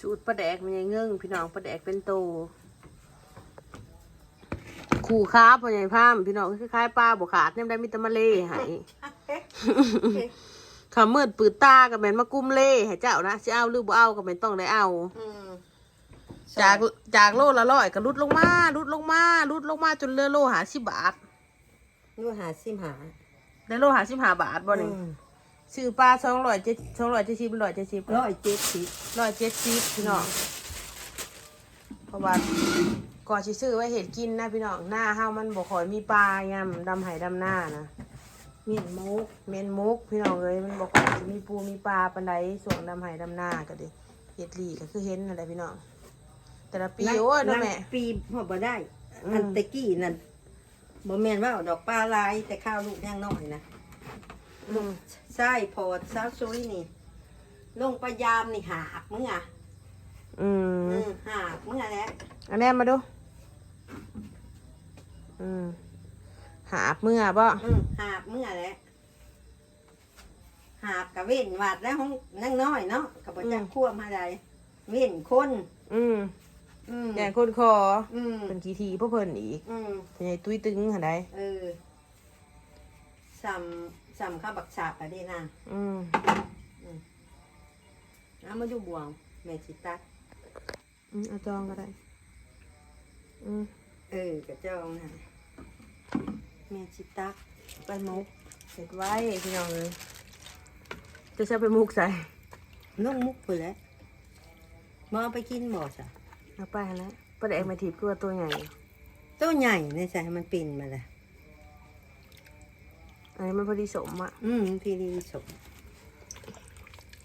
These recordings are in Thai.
สูตรปลาแดกมันยังเงื่งพี่น้องปลาแดกเป็นโตขู่ค้าพ่อใหญ่พามพี่น้องคล้ายๆปลาบกขาดเนี่ยได้มิตรมาเล่ให้ขามืดปืดตากับแมนมากุ้มเล่ให้เจ้านะสิเอาหรือบ่เอากับแมนต้องได้เอาอืมจากจากโลละร้อยก็ลุดลงมาลุดลงมาลุดลงมาจนเหลือโลหาสิบบาทนู่นหาซิมหาได้โลหาสิบห้าบาทบ่นี่อืม ซื้อปลาสองร้อยเจ็ดสองร้อยเจ็ดสิบร้อยเจ็ดสิบร้อยเจ็ดสิบร้อยเจ็ดสิบพี่น้องเพราะว่าก่อนสิซื้อไว้เห็ดกินนะพี่น้องหน้าเฮามันบ่ค่อยมีปลายำดำไห้ดำหน้านะเมียนมุกเมนมุกพี่น้องเอ้ยมันบ่ค่อยสิมีปูมีปลาปานใดส่วงดำไห้ดำหน้าก็ดิเห็ดหลีก็คือเห็นนั่นแหละพี่น้องแต่ละปีโอ้ยเนาะแม่ปีพอบ่ได้อืมอันตะกี้นั่นบ่แม่นว่าเอาดอกปลาลายแต่ข้าวลูกยังน้อยนะอืม ใช่พอสาวซุยนี่ ลงไปยามนี่หาบมึงอะอืมอืมหาบมึงอะแหละอันนี้มาดู อืมหาบเมื่อบ่อืมหาบมึงอะแหละหาบกับเว้นวาดแล้วห้องนั่งน้อยเนาะกับบ่จักควบมาใดเว้นคนอืมอืมแย่คนคออืมเป็นกี่ทีพวกเพิ่นอีกอืมเป็นไงตุ้ยตึงหันใดเออสัม สัมข้าวบักฉาบอะเด้นางอืมเอามาดูบวงแม่ชิตักอืมเอาจองก็ได้ อืมเออกระเจ้านะแม่ชิตักไปมกเสร็จไว้พี่น้องเลยจะใช้ไปมุกใส่น้องมุกไปแล้วมาเอาไปกินบ่จ้ะเอาไปแล้วประเด็กมาถีบตัวตัวใหญ่ ตัวใหญ่เนี่ยใช่มันปิ่นมาเลย อันนี้มันพอดีสมอะ อืมพี่ดีสม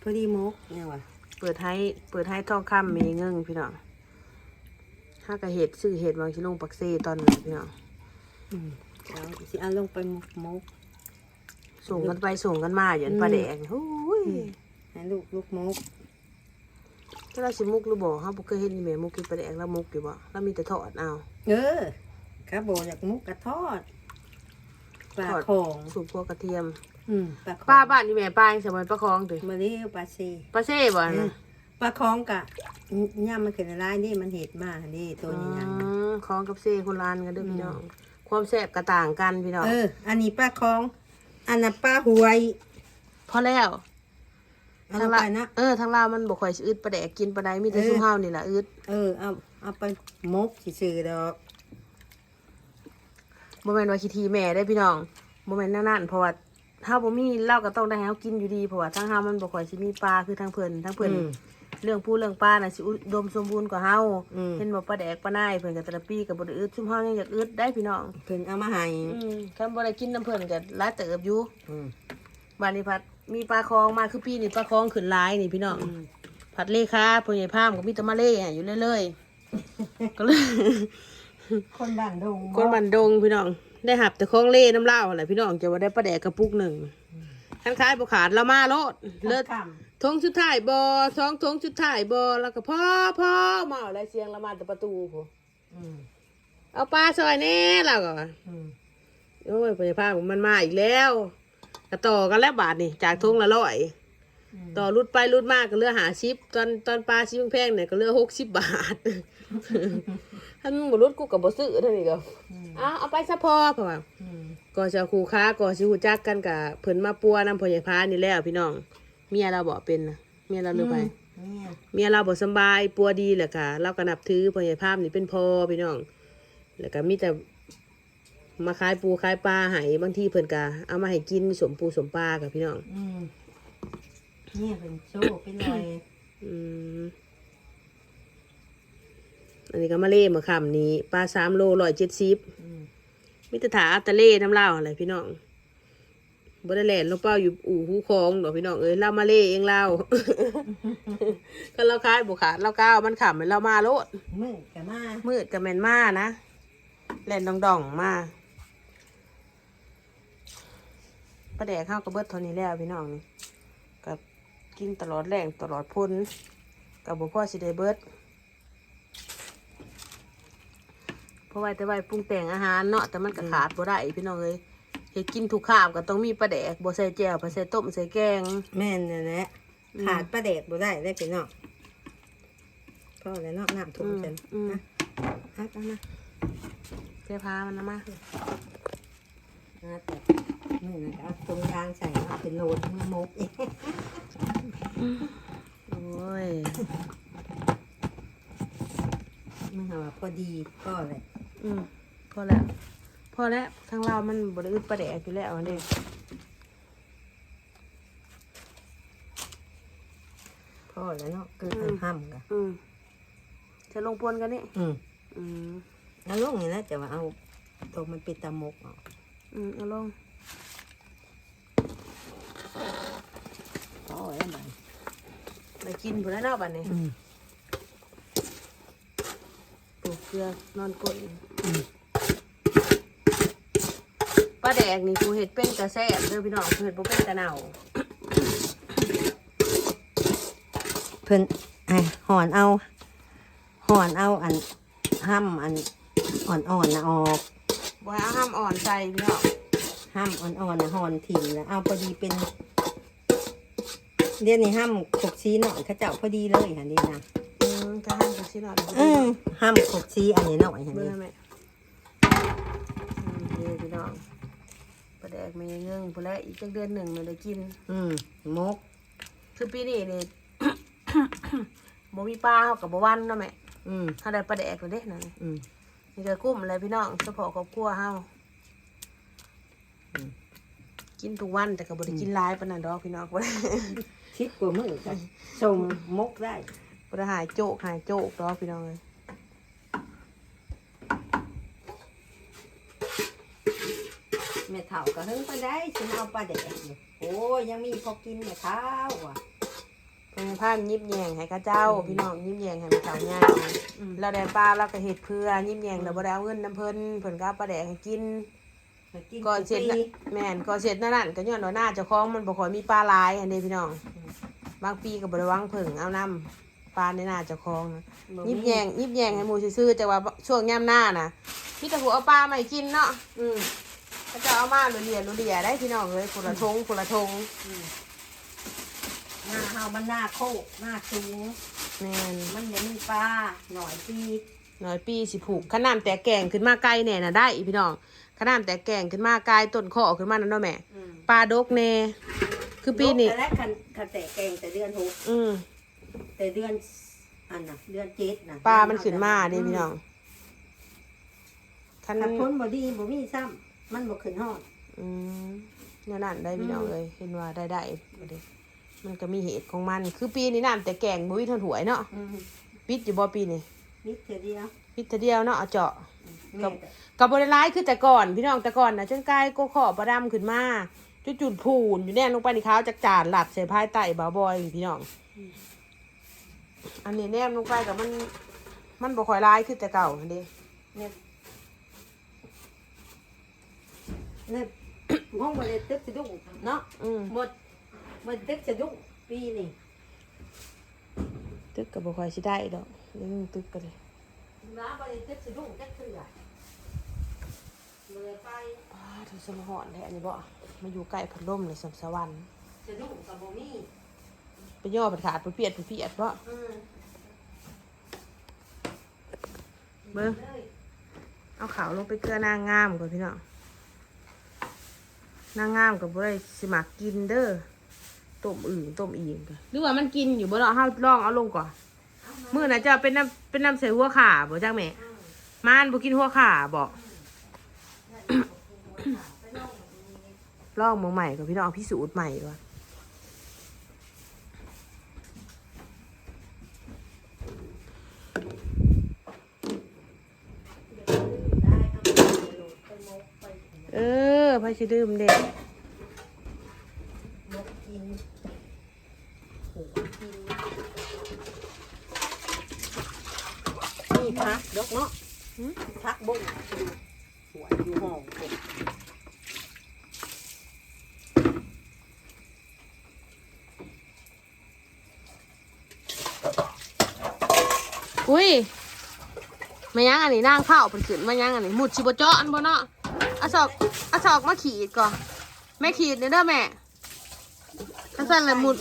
พอดีมกเนี่ยว่ะเปิดให้เปิดให้ทองคำมีเงิงพี่น้องห้ากระเห็ดซื้อเห็ดบางชิลงปักเซ่ตอนนั้นพี่น้องอืมเอาสิเอาลงไปมกมกส่งกันไปส่งกันมาอย่างปลาแดงโอ้ยให้ลูกลูกมกถ้าเราสิมุกหรือบ่เฮาบ่เคยเห็นนี่แม่มุกกินปลาแดงแล้วมุกอยู่บ่แล้วมีแต่ทอดเอาเออครับโบอยากมุกกระทอด ปลาทอดของสูบพวกกระเทียม อืมปลาของป้าบ้านนี่แม่ป้ายังสมัยปลาคองติมาเรียวปลาซีปลาเซ่บ่เออนะปลาคองกะย่ามันขึ้นร้ายนี่มันเห็ดมากนี่ตัวนี้ยังอืมคองกับเซ่คนลานกันเด้อพี่น้อง ความแซ่บก็ต่างกันพี่น้อง เออ อันนี้ปลาคอง อันนั้นปลาหวยพอแล้ว เอาลทางงลาไปนะ เออทางลาวมันบ่ค่อยสิอึดปลาแดกกินปลาใดมีแต่เออ ซุมเฮานี่ล่ะอึด เออ เอาเอาไปมกซื่อๆดอก บ่แม่นว่าขี้ทีแม่ได้อพี่น้องบ่แม่นนั่นๆเพราะว่าเฮาบ่มีเราก็ต้องได้ให้เฮากินอยู่ดีเพราะว่าทางเฮามันบ่ค่อยสิมีปลาคือทางเพิ่นทางเพิ่นอืมเรื่องผู้เรื่องปลาน่ะสิอุดมสมบูรณ์กว่าเฮาอืมเห็นบ่ปลาแดกปลาหนายเพิ่นก็แต่ละปีก็บ่ได้อึดซุมเฮายังอยากอึดได้พี่น้องเพิ่นเอามาให้อืมคันบ่ได้กินน้ำเพิ่นก็หลายเติบอยู่อืมบ้านนี้พัดมีปลาคลองมาคือปีนี้ปลาคลองขึ้นหลายนี่พี่น้องอืมผัดเลขาพ่อใหญ่พามก็มีแต่มาเล่อะอยู่เรื่อยๆก็เลย คนบ้านดงคนบันดงพี่น้อง ได้หับแต่ของเล่น้ำเหล้าอะไรพี่น้องจะว่าได้ปลาแดกกระปุกหนึ่งคันคายบุขาดเรามาโลดเลิศค่ทงชุดถ่ายบอสองทงชุดถ่ายบอแล้วก็พ่อพ่อมาอะไรเสียงละมาแต่ประตูโหำอืมเอาปลาซอยแน่เราก็ว่าอืมโอ้ยพ่อใหญ่พามมันมาอีกแล้วก็ต่อกันแล้วบาทนี่จากทงละร้อยอืม ต่อรุดไปรุดมากก็เหลือหาชิปตอนตอนปลาชิปแพงๆเนี่ยก็เหลือหกสิบบาทถ้ามึงบ่รุดกูกับบ่ซื้อเท่านี้ก็อืมเอาเอาไปซะพอเพราะว่าอืมก็จะคู่ค้าก็สิฮู้จักกันกับเพิ่นมาปัวน้ำพ่อใหญ่พานี่แล้วพี่น้อง เมียเราบ่เป็นนะเมียเราหรือไปเนี่ยเมียเราบ่สำบายปัวดีแหละค่ะเราก็นับถือพ่อใหญ่พามนี่เป็นพ่อพี่น้อง แล้วก็มีแต่มาขายปูขายปลาให้บางทีเพิ่นก็เอามาให้กินสมปูสมปลากับพี่น้องอืมเนี่ยเป็นโซ่เป็นรอยอืมอันนี้ก็มาเล่มาคำนี้ปลาสามโลร้อยเจ็ดสิบอืมมิตรถาอัตะเล่น้ำเล่าวอะไรพี่น้องบ่ได้แหลนลงเป้าอยู่อู่หูคองดอกพี่น้องเอ้ยเล่ามาเล่เองเล่าก็เราคายบุขาดเราก้าวมันขำมันเรามาโลดมืดกับมามืดกับแมนมานะแหลนดองดองๆมาประแดกข้าวกระเบิดเท่านี้แล้วพี่น้องนี่กับ กินตลอดแรงตลอดพ้นกับบุพ่อสิได้เบิดเพราะว่าแต่ว่าปรุงแต่งอาหารเนาะแต่มันก็ขาดบ่ได้พี่น้องเอ้ยเฮ็ดกินทุกข้ามก็ต้องมีปลาแดกบ่ใส่แจ่วบ่ใส่ต้มใส่แกง แม่นนั่นแหละอืม ขาดปลาแดกบ่ได้ได้พี่น้องก็แล้วเนาะน้ำทุ่มกันอืมนะฮักเอานะเสื้อผ้ามันนะมานะแต่นี่นะเอาตรงยางใส่เอาเป็นโลดมามกอีก โอ้ย มันหาว่าพอดีก็เลยอืมพอแล้ว พอแล้วทางเรามันบริอึดประแดกอยู่แล้วอันนี้พ่อแล้วเนาะคือห้ามกันอืมจะลงปนกันนี่ อืมอืมแล้วลูกนี่นะจะว่าเอาตัวมันเป็นตะมกออกอืมเอาลง พ่อแล้วมัน ไป กินผลแล้วเนาะบัดนี้อืม ปลูกเกลือนอนกดอืม ป้าแดกนี่ผู้เห็ดเป็นกระแซบเด้อพี่น้องผู้เห็ดบ่เป็นกระเน่าเพิ่นไอ้หอนเอาหอนเอาอันห้ำอันอ่อนๆนะออกบ่ให้เอาห้ามอ่อนใส่พี่น้องห้ำอ่อนๆนะหอนถิ่มแล้วเอาพอดีเป็น เดี๋ยวนี้ห้ำขกซีหน่อยเขาเจ้าพอดีเลยค่ะนี่นะอืมถ้าห้ามจังซี่หน่อยอืมห้ำขกซีอันนี้หน่อยค่ะเบื่นี่อไหมอืมเด้อพี่น้องป้าแดกมีเงื่งพุ่นแล้วอีกจักเดือนหนึ่งมันได้กิน อืมมก คือปีนี้นี่บ่มีปลาเฮากับบ่วันเนาะแม่อืมเฮาได้ปลาแดกแล้วเด้นั่นอืมนี่ก็กุ้มอะไรพี่น้องเฉพาะครอบครัวเฮาอืมกินทุกวันแต่ก็บ่ได้กินหลายปานนั้นดอกพี่น้องบ่ได้ ชิดกว่ามือกันส่งมกได้บ่ได้หายโจกหายโจกดอกพี่น้องเอ้ยแม่เฒ่าก็เฮิงไปได้ฉันเอาปลาแดกนี่โอ้ยยังมีพอกินแม่เฒ่าอะเพิ่นพานยิบแยงให้ข้าเจ้า พี่น้องยิบแยงให้มันเฒ่าใหญ่อืมแล้วได้ปลาเราก็เฮ็ดเพื่อยิบแยงแล้วบ่ได้เอาเงินนํเพิ่นเพิ่นก็เอาปลาแดกให้กินมา กินก่อนเสร็จฟน่ะรีแม่นก่อนเสร็จนั่นนั่นก็ย้อนว่าหน้าเจ้าของมันบ่ค่อยมีปลาหลายอันนี้พี่น้อง บางปีก็บ่ได้วางเพิ่งเอานํปลาในหน้าเจ้าของนะบ่ยิบแยงยิบแยงให้หมูซื่อๆแต่ว่าช่วงย่ำหน้าน่ะพี่ตะหัวเอาปลามาให้กินเนาะอืมก็จะเอามาหนูเลียหนูเลียได้พี่น้องเลยคนละทงคนละทงหน้าเฮามันหน้าโคกหน้าสูงแม่นมันยังมีปลาหน่อยปีหน่อยปีสิผูกขนามแต่แกงขึ้นมาไกลแน่น่ะได้อีพี่น้องข นามแต่แกงขึ้นมาไกลต้นข้อขึ้นมานั่นเนาะแม่ปลาดกแน่คือปีนี้แต่แรกคันคันแต่แกงแต่เดือนหกอืมแต่เดือนอันน่ะเดือนเจ็ดน่ะปลามันขึ้นมาเด้พี่น้องคัน คันพ้นบ่ดีบ่มีซ้ำมันบ่ขึ้นฮอด อืมเนี่ยนั่นได้พี่น้องเลยเห็นว่าได้ได้บ่ได้มันก็มีเหตุของมัน คือปีนี้น้ำแต่แกงบ่มีทนหวยเนาะอืมปิดอยู่บ่ปีนี้นิดเดียว ปิดเทอเดียวเนาะเอาเจาะแม่ ก็กับบริร้ายคือแต่ก่อนพี่น้องแต่ก่อนนะจนกลายก็ขอบประดำขึ้นมาจุดจุดๆพูนอยู่แน่ลงไปในข้าวจากจานหลัดใส่พายไต่บาบอยพี่น้อง อันนี้แนมลงไปกับมัน มันบ่ค่อยร้ายคือแต่เก่าอันนี้เนี่ยเนี่ยห้องบ่ได้ตึกสะดุ้งเนาะอืมหมดหมดตึกสะดุ้งปีนี่ตึกกับบ่ค่อยสิได้ดอกเรื่องตึกก็เลยน้าบ่ได้ตึกสะดุ้งจักเทื่อ เมื่อไปอ้าทุสมหอนแท้อันนี้บ่มาอยู่ใกล้พัดลมเลยสมสวรรค์สะดุ้งก็บ่มีไปย่อไปขาดไปเปียดไปเปียดบ่อืมเบิ้งเลยเอาขาวลงไปเกลือนางงามก่อนพี่น้องนางงามกับบ่ได้สิมักกินเด้อต้มอื่นต้มอีกกันหรือว่ามันกินอยู่บ่เนาะเฮาลองเอาลงก่อนมื้อน่ะจะเป็นน้ำเป็นน้ำใส่หัวขาบ่จักแม่มานบ่กินหัวขาบ่ ลองมือใหม่กับพี่น้องพิสูจน์ใหม่ด้วยได้เอาไปโหลดไปมกไปเออไปสิดื่มเด็กมกกินโหกินนี่พักดอกเนาะพักบุ้งหัวอยู่ห้องเก็บ อุ้ยมายังอันนี้นางเผาเป็นขืนมายังอันนี้หมุดชิบเจาะอันบ่เนาะอาศอกอาศอกมาขีดก่อนแม่ขีดเนี่ยเด้อแม่ท่านสั่นเลยหมุด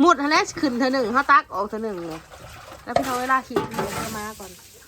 หมุดทะเลขึ้นเธอหนึ่งเขาตักออกเธอหนึ่งเลยแล้วพี่น้องเวลาขี่เดี๋ยวจะมาก่อน